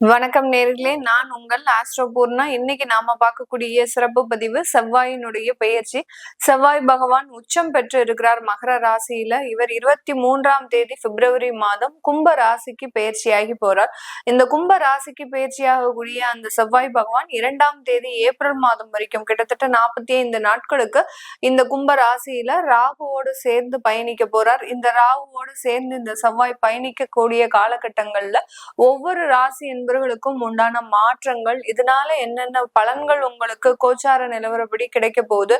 வணக்கம் நேர்களே. நான் உங்கள் ஆஸ்ட்ரோபூர்ணா இன்னைக்கு நாம பார்க்கக்கூடிய சிறப்பு பதிவு செவ்வாயினுடைய பெயர்ச்சி. செவ்வாய் பகவான் உச்சம் பெற்று இருக்கிறார் மகர ராசியில. இவர் இருபத்தி மூன்றாம் தேதி பிப்ரவரி மாதம் கும்ப ராசிக்கு பயிற்சியாகி போறார். இந்த கும்ப ராசிக்கு பயிற்சியாகக்கூடிய அந்த செவ்வாய் பகவான் இரண்டாம் தேதி ஏப்ரல் மாதம் வரைக்கும் கிட்டத்தட்ட நாற்பத்தி ஐந்து நாட்களுக்கு இந்த கும்ப ராசியில ராகுவோடு சேர்ந்து பயணிக்க போறார். இந்த ராகுவோடு சேர்ந்து இந்த செவ்வாய் பயணிக்கக்கூடிய காலகட்டங்கள்ல ஒவ்வொரு ராசி என்பவர்களுக்கும் உண்டான மாற்றங்கள். இதனால என்னென்ன பலன்கள் உங்களுக்கு கோச்சார நிலவரப்படி கிடைக்க போகுது?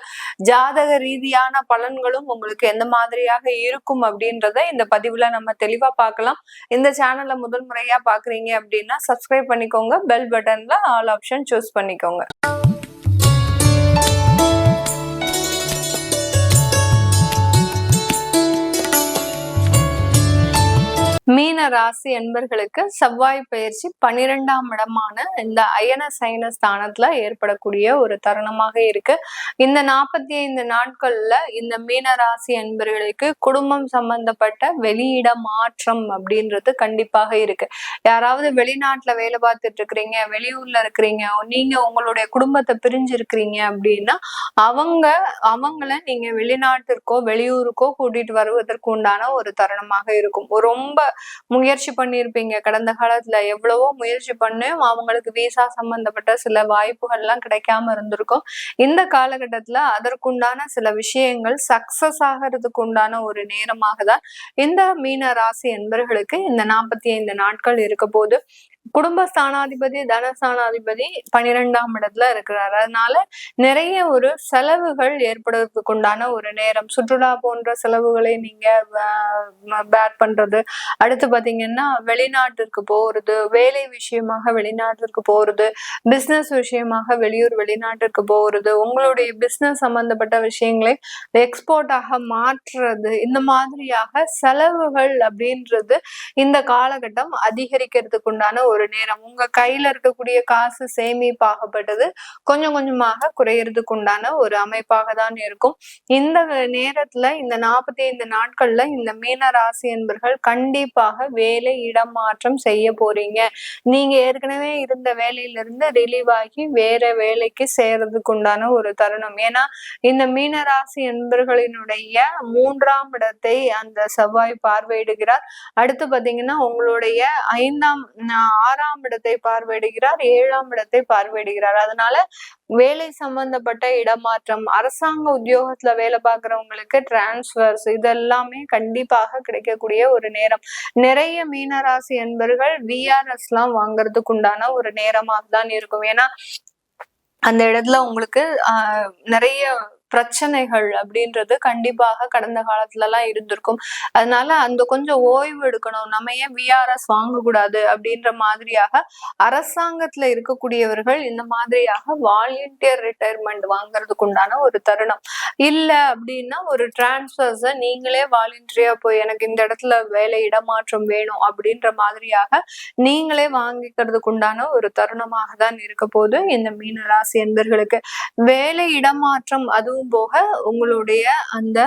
ஜாதக ரீதியான பலன்களும் உங்களுக்கு எந்த மாதிரியாக இருக்கும் அப்படின்றத இந்த பதிவுல நம்ம தெளிவா பார்க்கலாம். இந்த சேனலை முதல் முறையா பாக்குறீங்க அப்படின்னா சப்ஸ்கிரைப் பண்ணிக்கோங்க. பெல் பட்டன்ல ஆல் ஆப்ஷன் சூஸ் பண்ணிக்கோங்க. மீன ராசி என்பர்களுக்கு செவ்வாய் பயிற்சி பன்னிரெண்டாம் இடமான இந்த அயன சயன ஸ்தானத்துல ஏற்படக்கூடிய ஒரு தருணமாக இருக்கு. இந்த நாற்பத்தி ஐந்து நாட்கள்ல இந்த மீன ராசி என்பர்களுக்கு குடும்பம் சம்பந்தப்பட்ட வெளியிட மாற்றம் அப்படின்றது கண்டிப்பாக இருக்கு. யாராவது வெளிநாட்டுல வேலை பார்த்துட்டு இருக்கிறீங்க வெளியூர்ல இருக்கிறீங்க நீங்க உங்களுடைய குடும்பத்தை பிரிஞ்சு இருக்கிறீங்க அப்படின்னா அவங்க அவங்கள நீங்க வெளிநாட்டிற்கோ வெளியூருக்கோ கூட்டிட்டு வருவதற்கு உண்டான ஒரு தருணமாக இருக்கும். ரொம்ப முயற்சி பண்ணியிருப்பீங்க கடந்த காலத்துல எவ்வளவோ முயற்சி பண்ணி அவங்களுக்கு விசா சம்பந்தப்பட்ட சில வாய்ப்புகள் எல்லாம் கிடைக்காம இருந்திருக்கும். இந்த காலகட்டத்துல அதற்குண்டான சில விஷயங்கள் சக்சஸ் ஆகிறதுக்கு உண்டான ஒரு நேரமாக தான் இந்த மீன ராசி என்பர்களுக்கு இந்த நாற்பத்தி ஐந்து நாட்கள் இருக்க போது குடும்ப ஸ்தானாதிபதி தனஸ்தானாதிபதி பனிரெண்டாம் இடத்துல இருக்கிறார். அதனால நிறைய ஒரு செலவுகள் ஏற்படுறதுக்கு உண்டான ஒரு நேரம். சுற்றுலா போன்ற செலவுகளை நீங்க பேட் பண்றது. அடுத்து பாத்தீங்கன்னா வெளிநாட்டிற்கு போறது வேலை விஷயமாக வெளிநாட்டிற்கு போறது பிசினஸ் விஷயமாக வெளியூர் வெளிநாட்டிற்கு போறது உங்களுடைய பிசினஸ் சம்பந்தப்பட்ட விஷயங்களை எக்ஸ்போர்ட்டாக மாற்றுறது இந்த மாதிரியாக செலவுகள் அப்படின்றது இந்த காலகட்டம் அதிகரிக்கிறதுக்கு உண்டான ஒரு நேரம். உங்க கையில இருக்கக்கூடிய காசு சேமிப்பாகப்பட்டது கொஞ்சம் கொஞ்சமாக குறையறதுக்கு உண்டான ஒரு அமைப்பாக தான் இருக்கும். இந்த நேரத்துல இந்த நாற்பத்தி ஐந்து நாட்கள்ல இந்த மீன ராசி என்பர்கள் கண்டிப்பாக வேலை இடமாற்றம் செய்ய போறீங்க. நீங்க ஏற்கனவே இருந்த வேலையிலிருந்து ரிலீவ் ஆகி வேற வேலைக்கு சேர்றதுக்கு உண்டான ஒரு தருணம். ஏன்னா இந்த மீனராசி என்பர்களினுடைய மூன்றாம் இடத்தை அந்த செவ்வாய் பார்வையிடுகிறார். அடுத்து பாத்தீங்கன்னா உங்களுடைய ஐந்தாம் ஆறாம் இடத்தை பார்வையிடுகிறார் ஏழாம் இடத்தை பார்வையிடுகிறார். அதனால வேலை சம்பந்தப்பட்ட இடமாற்றம் அரசாங்க உத்தியோகத்துல வேலை பார்க்கறவங்களுக்கு டிரான்ஸ்பர்ஸ் இதெல்லாமே கண்டிப்பாக கிடைக்கக்கூடிய ஒரு நேரம். நிறைய மீனராசி என்பர்கள் விஆர்எஸ் எல்லாம் வாங்குறதுக்கு உண்டான ஒரு நேரமாக தான் இருக்கும். ஏன்னா அந்த இடத்துல உங்களுக்கு ஆஹ் நிறைய பிரச்சனைகள் அப்படின்றது கண்டிப்பாக கடந்த காலத்துல எல்லாம் இருந்திருக்கும். அதனால அந்த கொஞ்சம் ஓய்வு எடுக்கணும். நம்ம ஏன் விஆர்எஸ் வாங்கக்கூடாது அப்படின்ற மாதிரியாக அரசாங்கத்துல இருக்கக்கூடியவர்கள் இந்த மாதிரியாக வாலண்டியர் ரிட்டையர்மெண்ட் வாங்குறதுக்கு உண்டான ஒரு தருணம். இல்ல அப்படின்னா ஒரு டிரான்ஸ்பர்ஸ நீங்களே வாலண்டியா போய் எனக்கு இந்த இடத்துல வேலை இடமாற்றம் வேணும் அப்படின்ற மாதிரியாக நீங்களே வாங்கிக்கிறதுக்கு உண்டான ஒரு தருணமாக தான் இருக்க போது இந்த மீன ராசி என்பர்களுக்கு வேலை இடமாற்றம் அதுவும் போக உங்களுடைய அந்த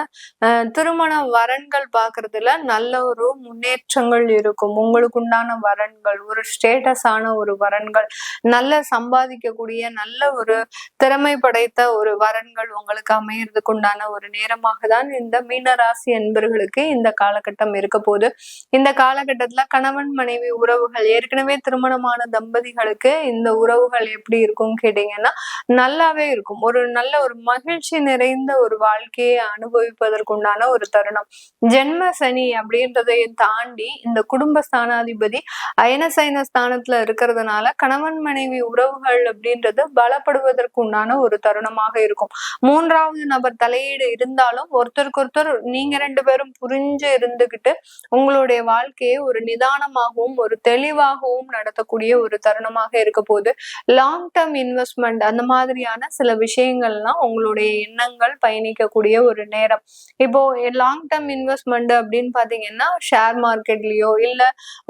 திருமண வரன்கள் பாக்குறதுல நல்ல ஒரு முன்னேற்றங்கள் இருக்கும். உங்களுக்கு உண்டான வரன்கள் ஒரு ஸ்டேட்டஸான ஒரு வரன்கள் நல்ல சம்பாதிக்கக்கூடிய நல்ல ஒரு திறமை படைத்த ஒரு வரன்கள் உங்களுக்கு அமையறதுக்கு உண்டான ஒரு நேரமாக தான் இந்த மீனராசி என்பர்களுக்கு இந்த காலகட்டம் இருக்க போது இந்த காலகட்டத்துல கணவன் மனைவி உறவுகள் ஏற்கனவே திருமணமான தம்பதிகளுக்கு இந்த உறவுகள் எப்படி இருக்கும் கேட்டீங்கன்னா நல்லாவே இருக்கும். ஒரு நல்ல ஒரு மகிழ்ச்சி நிறைந்த ஒரு வாழ்க்கையை அனுபவிப்பதற்குண்டான ஒரு தருணம். ஜென்ம சனி அப்படின்றதை தாண்டி இந்த குடும்ப ஸ்தானாதிபதி அயனசைன ஸ்தானத்துல இருக்கிறதுனால கணவன் மனைவி உறவுகள் அப்படின்றது பலப்படுவதற்கு உண்டான ஒரு தருணமாக இருக்கும். மூன்றாவது நபர் தலையீடு இருந்தாலும் ஒருத்தருக்கு ஒருத்தர் நீங்க ரெண்டு பேரும் புரிஞ்சு இருந்துகிட்டு உங்களுடைய வாழ்க்கையை ஒரு நிதானமாகவும் ஒரு தெளிவாகவும் நடத்தக்கூடிய ஒரு தருணமாக இருக்க போது லாங் டேர்ம் இன்வெஸ்ட்மெண்ட் அந்த மாதிரியான சில விஷயங்கள்லாம் உங்களுடைய எண்ணங்கள் பயணிக்கக்கூடிய ஒரு நேரம். இப்போ லாங் டேர்ம் இன்வெஸ்ட்மெண்ட் அப்படின்னு பாத்தீங்கன்னா ஷேர் மார்க்கெட்லயோ இல்ல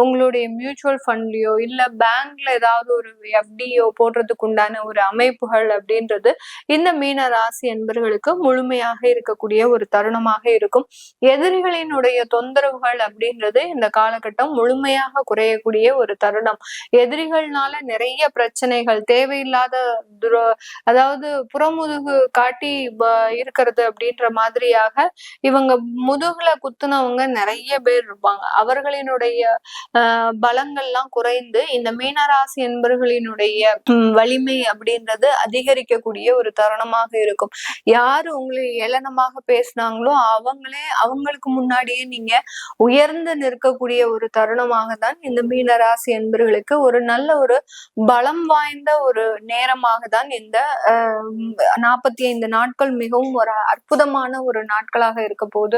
உங்களுடைய மியூச்சுவல் ஃபண்ட்லயோ இல்ல பேங்க்ல ஏதாவது ஒரு எஃப்டியோ போடுறதுக்கு உண்டான ஒரு அமைப்புகள் அப்படின்றது இந்த மீன ராசி என்பர்களுக்கு முழுமையாக இருக்கக்கூடிய ஒரு தருணமாக இருக்கும். எதிரிகளினுடைய தொந்தரவுகள் அப்படின்றது இந்த காலகட்டம் முழுமையாக குறையக்கூடிய ஒரு தருணம். எதிரிகள்னால நிறைய பிரச்சனைகள் தேவையில்லாத துரோ அதாவது புறமுதுகு காட்டி இருக்கிறது அப்படின்ற மாதிரியாக இவங்க முதுகுல குத்துனவங்க நிறைய பேர் இருப்பாங்க. அவர்களினுடைய பலங்கள்லாம் குறைந்து இந்த மீனராசி என்பர்களினுடைய வலிமை அப்படின்றது அதிகரிக்கக்கூடிய ஒரு தருணமாக இருக்கும். யாரு உங்களை ஏளனமாக பேசினாங்களோ அவங்களே அவங்களுக்கு முன்னாடியே நீங்க உயர்ந்து நிற்கக்கூடிய ஒரு தருணமாக தான் இந்த மீனராசி என்பர்களுக்கு ஒரு நல்ல ஒரு பலம் வாய்ந்த ஒரு நேரமாக தான் இந்த நாற்பத்தி ஐந்து நாட்கள் மிகவும் ஒரு அற்புதமான ஒரு நாட்களாக இருக்க போது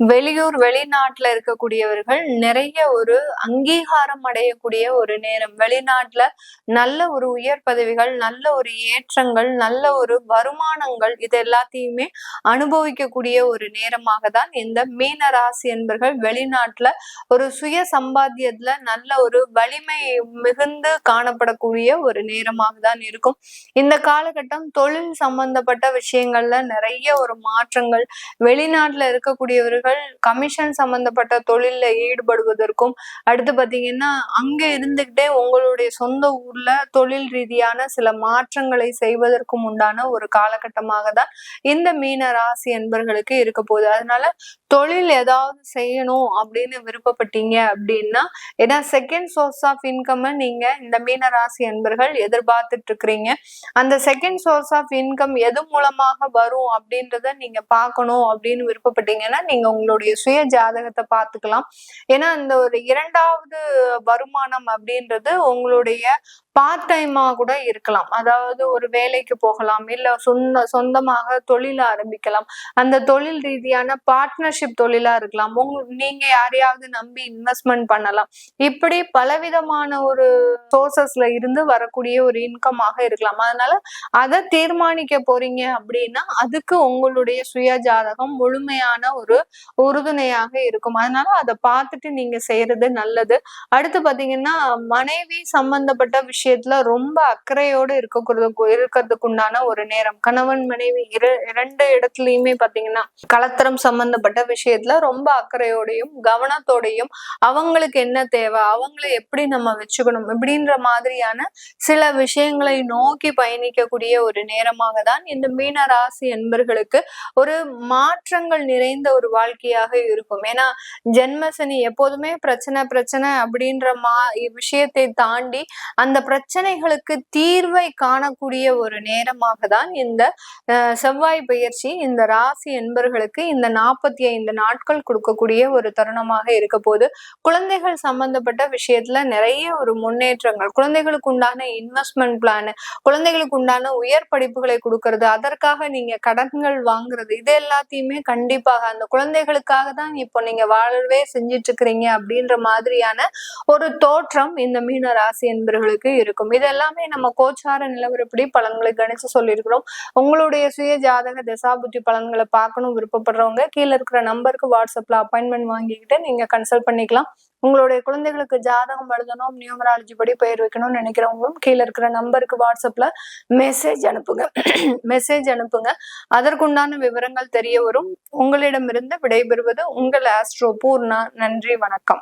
வெளியூர் வெளிநாட்டுல இருக்கக்கூடியவர்கள் நிறைய ஒரு அங்கீகாரம் அடையக்கூடிய ஒரு நேரம். வெளிநாட்டுல நல்ல ஒரு உயர் பதவிகள் நல்ல ஒரு ஏற்றங்கள் நல்ல ஒரு வருமானங்கள் இது எல்லாத்தையுமே அனுபவிக்கக்கூடிய ஒரு நேரமாக தான் இந்த மீன ராசி என்பர்கள் வெளிநாட்டுல ஒரு சுய சம்பாத்தியத்துல நல்ல ஒரு வலிமை மிகுந்து காணப்படக்கூடிய ஒரு நேரமாக தான் இருக்கும். இந்த காலகட்டம் தொழில் சம்பந்தப்பட்ட விஷயங்கள்ல நிறைய ஒரு மாற்றங்கள் வெளிநாட்டுல இருக்கக்கூடியவர்கள் அவர்கள் கமிஷன் சம்பந்தப்பட்ட தொழில்ல ஈடுபடுவதற்கும் அடுத்து பாத்தீங்கன்னா அங்க இருந்துகிட்டே உங்களுடைய சொந்த ஊர்ல தொழில் ரீதியான சில மாற்றங்களை செய்வதற்கும் உண்டான ஒரு காலகட்டமாக தான் இந்த மீன ராசி என்பர்களுக்கு இருக்க போகுது. அதனால தொழில் ஏதாவது செய்யணும் அப்படின்னு விருப்பப்பட்டீங்க அப்படின்னா ஏன்னா செகண்ட் சோர்ஸ் ஆஃப் இன்கம் நீங்க இந்த மீன ராசி என்பர்கள் எதிர்பார்த்துட்டு இருக்கிறீங்க. அந்த செகண்ட் சோர்ஸ் ஆஃப் இன்கம் எது மூலமாக வரும் அப்படின்றத நீங்க பார்க்கணும் அப்படின்னு விருப்பப்பட்டீங்கன்னா நீங்க உங்களுடைய சுய ஜாதகத்தை பார்த்துக்கலாம். ஏன்னா இந்த ஒரு இரண்டாவது வருமானம் அப்படின்றது உங்களுடைய பார்ட் டைமா கூட இருக்கலாம். அதாவது ஒரு வேலைக்கு போகலாம் இல்லை சொந்த சொந்தமாக தொழில் ஆரம்பிக்கலாம். அந்த தொழில் ரீதியான பார்ட்னர்ஷிப் தொழிலா இருக்கலாம். உங்க நீங்க யாரையாவது நம்பி இன்வெஸ்ட்மெண்ட் பண்ணலாம். இப்படி பலவிதமான ஒரு சோர்சஸ்ல இருந்து வரக்கூடிய ஒரு இன்கமாக இருக்கலாம். அதனால அதை தீர்மானிக்க போறீங்க அப்படின்னா அதுக்கு உங்களுடைய சுய ஜாதகம் முழுமையான ஒரு உறுதுணையாக இருக்கும். அதனால அதை பார்த்துட்டு நீங்க செய்யறது நல்லது. அடுத்து பாத்தீங்கன்னா மனைவி சம்பந்தப்பட்ட விஷயம் விஷயத்துல ரொம்ப அக்கறையோடு இருக்கக்கூடிய இருக்கிறதுக்கு உண்டான ஒரு நேரம். கணவன் மனைவி இரு இரண்டு இடத்துலயுமே பாத்தீங்கன்னா கலத்தரம் சம்பந்தப்பட்ட விஷயத்துல ரொம்ப அக்கறையோடையும் கவனத்தோடையும் அவங்களுக்கு என்ன தேவை அவங்களை எப்படி நம்ம வச்சுக்கணும் இப்படின்ற மாதிரியான சில விஷயங்களை நோக்கி பயணிக்கக்கூடிய ஒரு நேரமாக தான் இந்த மீன ராசி என்பர்களுக்கு ஒரு மாற்றங்கள் நிறைந்த ஒரு வாழ்க்கையாக இருக்கும். ஏன்னா ஜென்மசனி எப்போதுமே பிரச்சனை பிரச்சனை அப்படின்ற மா விஷயத்தை தாண்டி அந்த பிரச்சனைகளுக்கு தீர்வை காணக்கூடிய ஒரு நேரமாக தான் இந்த செவ்வாய் பயிற்சி இந்த ராசி என்பர்களுக்கு இந்த நாற்பத்தி ஐந்து நாட்கள் கொடுக்கக்கூடிய ஒரு தருணமாக இருக்க போது குழந்தைகள் சம்பந்தப்பட்ட விஷயத்துல நிறைய ஒரு முன்னேற்றங்கள் குழந்தைகளுக்கு உண்டான இன்வெஸ்ட்மெண்ட் பிளான் குழந்தைகளுக்கு உண்டான உயர் படிப்புகளை கொடுக்கறது அதற்காக நீங்க கடன்கள் வாங்குறது இது எல்லாத்தையுமே கண்டிப்பாக அந்த குழந்தைகளுக்காக தான் இப்போ நீங்க வாழவே செஞ்சிட்டு இருக்கிறீங்க அப்படின்ற மாதிரியான ஒரு தோற்றம் இந்த மீன ராசி என்பர்களுக்கு இருக்கும். இது எல்லாமே நம்ம கோச்சார நிலவரப்படி பலன்களை கணிச்சு சொல்லியிருக்கிறோம். உங்களுடைய சுய ஜாதக தசாபுத்தி பலன்களை பார்க்கணும் விருப்பப்படுறவங்க கீழே இருக்கிற நம்பருக்கு வாட்ஸ்அப்ல அப்பாயின்மெண்ட் வாங்கிக்கிட்டு நீங்க கன்சல்ட் பண்ணிக்கலாம். உங்களுடைய குழந்தைகளுக்கு ஜாதகம் எழுதணும் நியூமராலஜி படி பெயர் வைக்கணும்னு நினைக்கிறவங்களும் கீழே இருக்கிற நம்பருக்கு வாட்ஸ்அப்ல மெசேஜ் அனுப்புங்க. மெசேஜ் அனுப்புங்க. அதற்குண்டான விவரங்கள் தெரிய வரும். உங்களிடமிருந்து விடைபெறுவது உங்கள் ஆஸ்ட்ரோ பூர்ணா. நன்றி வணக்கம்.